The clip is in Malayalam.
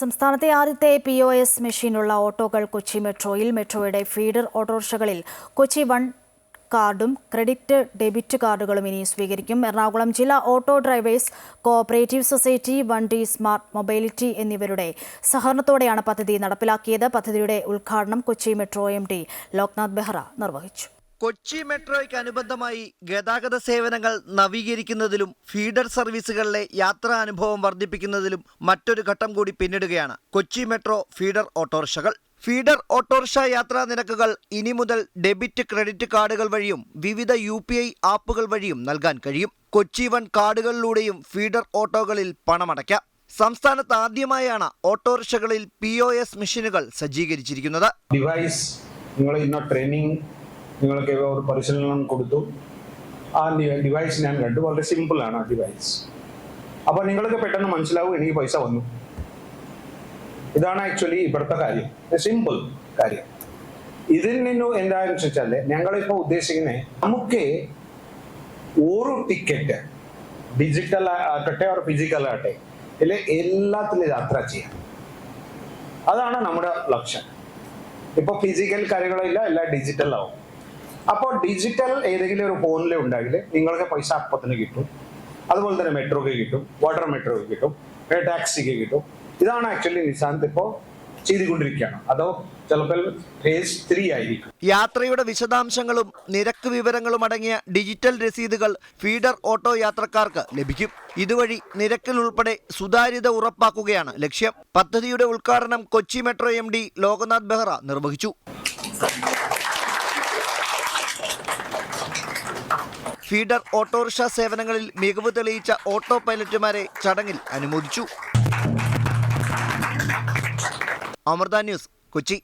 സംസ്ഥാനത്തെ ആദ്യത്തെ പി ഒ എസ് മെഷീനുള്ള ഓട്ടോകൾ കൊച്ചി മെട്രോയിൽ മെട്രോയുടെ ഫീഡർ ഓട്ടോറിക്ഷകളിൽ കൊച്ചി വൺ കാർഡും ക്രെഡിറ്റ് ഡെബിറ്റ് കാർഡുകളും ഇനി സ്വീകരിക്കും. എറണാകുളം ജില്ലാ ഓട്ടോ ഡ്രൈവേഴ്സ് കോഓപ്പറേറ്റീവ് സൊസൈറ്റി വണ്ടി സ്മാർട്ട് മൊബൈലിറ്റി എന്നിവരുടെ സഹകരണത്തോടെയാണ് പദ്ധതി നടപ്പിലാക്കിയത്. പദ്ധതിയുടെ ഉദ്ഘാടനം Kochi metro M D Loknath Behera നിർവഹിച്ചു. കൊച്ചി മെട്രോയ്ക്ക് അനുബന്ധമായി ഗതാഗത സേവനങ്ങൾ നവീകരിക്കുന്നതിലും ഫീഡർ സർവീസുകളിലെ യാത്രാ അനുഭവം വർദ്ധിപ്പിക്കുന്നതിലും മറ്റൊരു ഘട്ടം കൂടി പിന്നിടുകയാണ് കൊച്ചി മെട്രോ ഫീഡർ ഓട്ടോറിക്ഷകൾ. ഫീഡർ ഓട്ടോറിക്ഷ യാത്രാ നിരക്കുകൾ ഇനി മുതൽ ഡെബിറ്റ് ക്രെഡിറ്റ് കാർഡുകൾ വഴിയും വിവിധ യു ആപ്പുകൾ വഴിയും നൽകാൻ കഴിയും. കൊച്ചി വൺ കാർഡുകളിലൂടെയും ഫീഡർ ഓട്ടോകളിൽ പണമടയ്ക്കാം. സംസ്ഥാനത്ത് ആദ്യമായാണ് ഓട്ടോറിക്ഷകളിൽ പി ഒ എസ് മെഷീനുകൾ സജ്ജീകരിച്ചിരിക്കുന്നത്. ഡിവൈസ് നിങ്ങൾ ഇന്ന ട്രെയിനിങ് നിങ്ങൾക്ക് ഒരു പരിശീലനം കൊടുത്തു. ആ ഡിവൈസ് ഞാൻ കണ്ടു. വളരെ സിമ്പിളാണ് ആ ഡിവൈസ് അപ്പോൾ നിങ്ങൾക്ക് പെട്ടെന്ന് മനസ്സിലാവും എനിക്ക് പൈസ വന്നു. ഇതാണ് ആക്ച്വലി ഇവിടുത്തെ കാര്യം. സിമ്പിൾ കാര്യം. ഇതിൽ നിന്നും എന്താണെന്ന് വെച്ചാൽ ഞങ്ങളിപ്പോൾ ഉദ്ദേശിക്കുന്നത് നമുക്ക് ഒരു ടിക്കറ്റ് ഡിജിറ്റൽ ആകട്ടെ ഓർ ഫിസിക്കൽ ആകട്ടെ. ഇതിൽ എല്ലാത്തിലും യാത്ര ചെയ്യാം. അതാണ് നമ്മുടെ ലക്ഷ്യം. ഇപ്പൊ ഫിസിക്കൽ കാര്യങ്ങളില്ല എല്ലാം ഡിജിറ്റൽ ആവും. അപ്പോൾ ഡിജിറ്റൽ ഏതെങ്കിലും ഒരു ഫോണിൽ ഉണ്ടെങ്കിൽ നിങ്ങൾക്ക് പൈസ അപ്പത്തിന് കിട്ടും. അതുപോലെ തന്നെ മെട്രോക്ക് കിട്ടും വാട്ടർ മെട്രോക്ക് കിട്ടും ടാക്സിക്ക് കിട്ടും. ഇതാണ് ആക്ച്വലി നിശാന്ത് ഇപ്പോൾ ചെയ്തുകൊണ്ടിരിക്കുകയാണ്. അതോ ചിലപ്പോൾ ഫേസ് ത്രീ ആയിരിക്കും. യാത്രയുടെ വിശദാംശങ്ങളും നിരക്ക് വിവരങ്ങളും അടങ്ങിയ ഡിജിറ്റൽ രസീതുകൾ ഫീഡർ ഓട്ടോ യാത്രക്കാർക്ക് ലഭിക്കും. ഇതുവഴി നിരക്കിൽ ഉൾപ്പെടെ സുതാര്യത ഉറപ്പാക്കുകയാണ് ലക്ഷ്യം. പദ്ധതിയുടെ ഉദ്ഘാടനം Kochi metro M D Loknath Behera നിർവഹിച്ചു. ഫീഡർ ഓട്ടോറിക്ഷ സേവനങ്ങളിൽ മികവ് തെളിയിച്ച ഓട്ടോ പൈലറ്റുമാരെ ചടങ്ങിൽ അനുമോദിച്ചു. അമൃത ന്യൂസ് കൊച്ചി.